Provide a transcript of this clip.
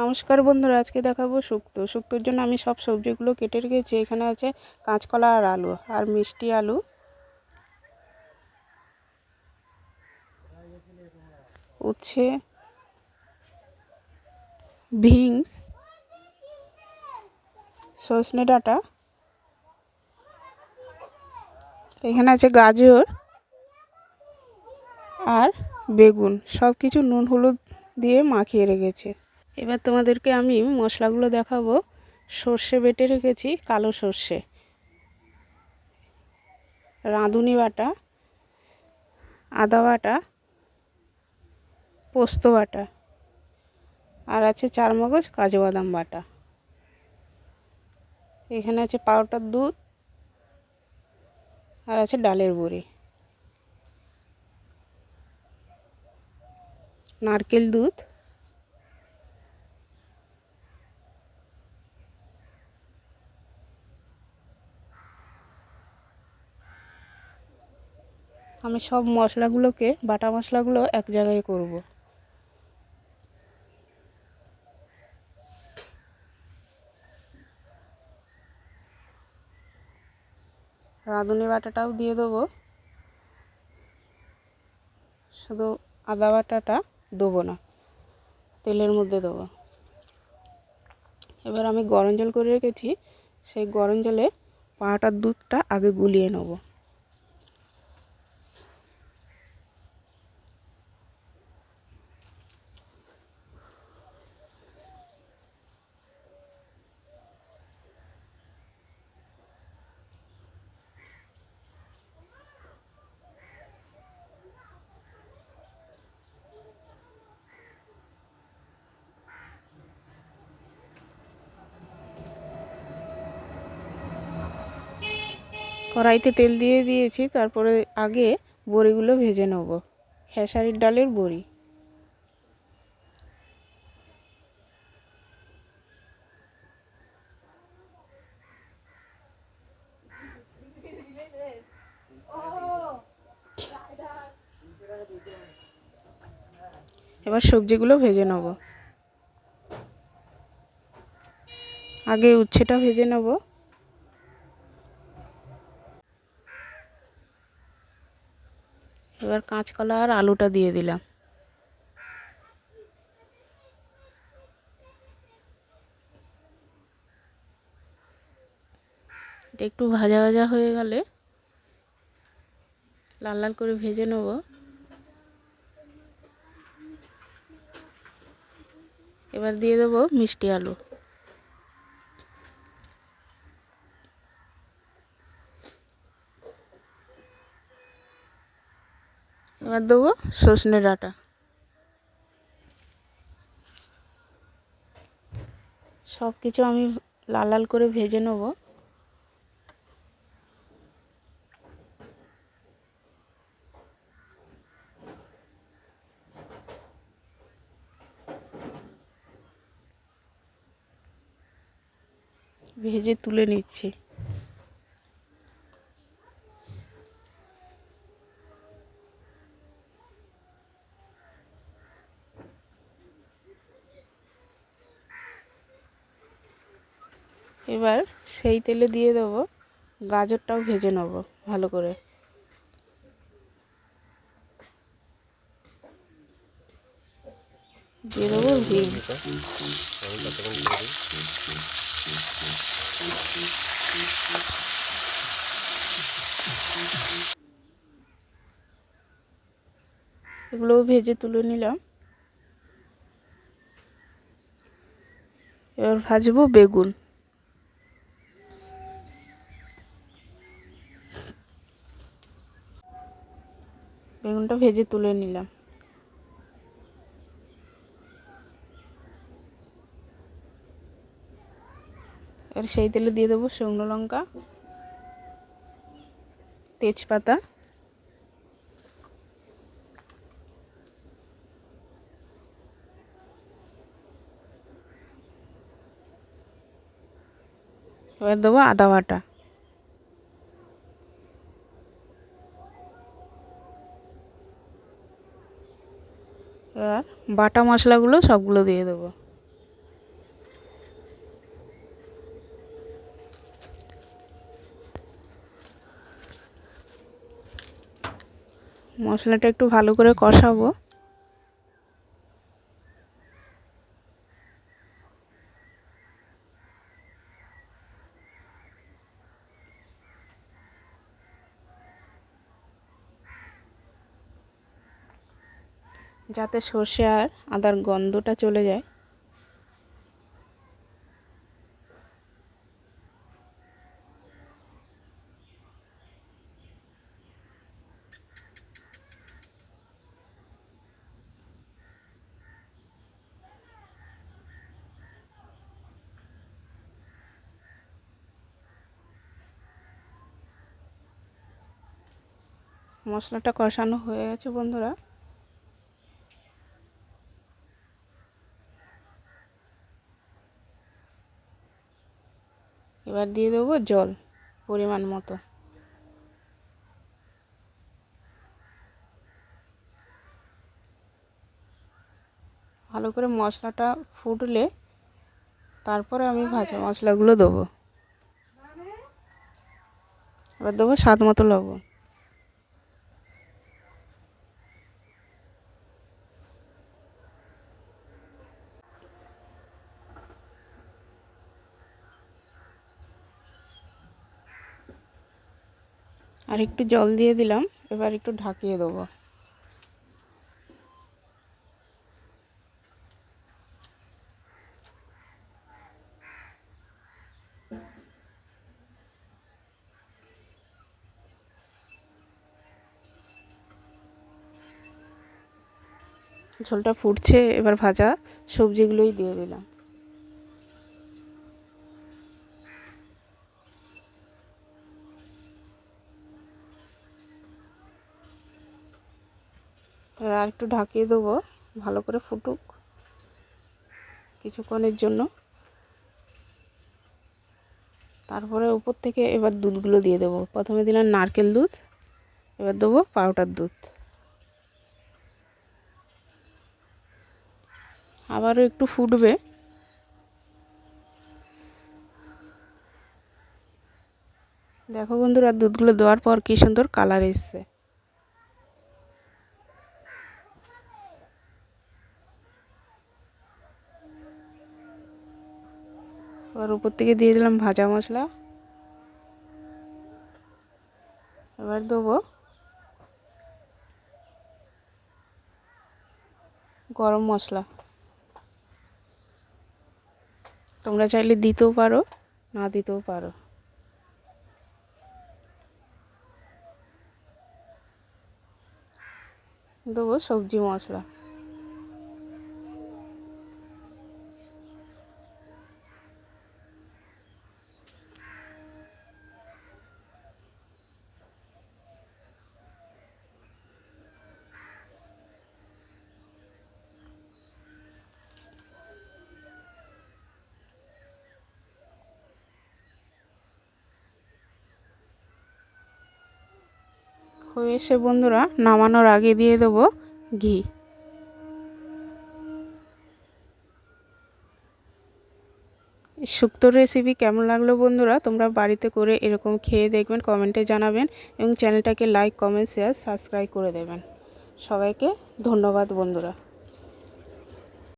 নমস্কার বন্ধুরা, আজকে দেখাবো শুক্তো। শুক্তোর জন্য আমি সব সবজিগুলো কেটে রেখেছি। এখানে আছে কাঁচকলা আর আলু আর মিষ্টি আলু। উচ্ছে ভিংস সজনে ডাঁটা, এখানে আছে গাজর আর বেগুন। সব কিছু নুন, হলুদ দিয়ে মাখিয়ে রেখেছে। এবার তোমাদেরকে আমি মশলাগুলো দেখাবো। সর্ষে বেটে রেখেছি, কালো সর্ষে। রাঁধুনি বাটা, আদা বাটা, পোস্ত বাটা, আর আছে চারমগজ কাজু বাদাম বাটা। এখানে আছে পাউডার দুধ, আর আছে ডালের বড়ি নারকেল দুধ। আমি সব মশলাগুলোকে, বাটা মশলাগুলো এক জায়গায় করব। রাঁধুনি বাটাটাও দিয়ে দেবো। শুধু আদা বাটাটা দেবো না, তেলের মধ্যে দেবো। এবার আমি গরম জল করে রেখেছি, সেই গরম জলে পাটার দুধটা আগে গুলিয়ে নেব। কড়াইতে তেল দিয়ে দিয়েছি, তারপরে আগে বড়িগুলো ভেজে নেব। খেসারির ডালের বড়ি। এবার সবজিগুলো ভেজে নেব। আগে উচ্ছেটা ভেজে নেব। এবার কাঁচকলা আর আলুটা দিয়ে দিলাম। এটা একটু ভাজা ভাজা হয়ে গেলে লাল লাল করে ভেজে নেব। এবার দিয়ে দেবো মিষ্টি আলু। এবার দেবো সজনে ডাঁটা সব কিছু আমি লাল লাল করে ভেজে নেব। ভেজে তুলে নিচ্ছি। এবার সেই তেলে দিয়ে দেবো। গাজরটাও ভেজে নেব ভালো করে। দিয়ে দেবো এগুলোও ভেজে তুলে নিলাম। এবার ভাজবো বেগুন। বেগুনটা ভেজে তুলে নিলাম। এবার সেই তেলে দিয়ে দেবো শুকনো লঙ্কা, তেজপাতা, এবার দেবো আদা বাটা। বাটা মশলাগুলো সবগুলো দিয়ে দেবো। মশলাটা একটু ভালো করে কষাবো। যাতে সর্ষে আর আদার গন্ধটা চলে যায়। মশলাটা কষানো হয়ে গেছে বন্ধুরা। এবার দিয়ে দেবো জল পরিমাণ মতো। ভালো করে মশলাটা ফুটলে তারপরে আমি ভাজা মশলাগুলো দেবো। এবার দেবো স্বাদ মতো লবণ। আর একটু জল দিয়ে দিলাম, এবার একটু ঢাকিয়ে দেবো। ঝোলটা ফুটছে, এবার ভাজা সবজিগুলোই দিয়ে দিলাম। এবার আর একটু ঢাকিয়ে দেবো, ভালো করে ফুটুক কিছুক্ষণের জন্য। তারপরে উপর থেকে এবার দুধগুলো দিয়ে দেবো। প্রথমে দিলাম নারকেল দুধ, এবার দেবো পাউডার দুধ। আবারও একটু ফুটবে। দেখো বন্ধুরা, দুধগুলো দেওয়ার পর কী সুন্দর কালার এসছে। এবার উপর থেকে দিয়ে দিলাম ভাজা মশলা। এবার দেবো গরম মশলা। তোমরা চাইলে দিতেও পারো, না দিতেও পারো। দেবো সবজি মশলা। হয়ে এসে বন্ধুরা নামানোর আগে দিয়ে দেব ঘি। শুক্তোর রেসিপি কেমন লাগল বন্ধুরা? তোমরা বাড়িতে করে এরকম খেয়ে দেখবেন, কমেন্টে জানাবেন এবং চ্যানেলটাকে লাইক কমেন্ট শেয়ার সাবস্ক্রাইব করে দেবেন। সবাইকে ধন্যবাদ বন্ধুরা।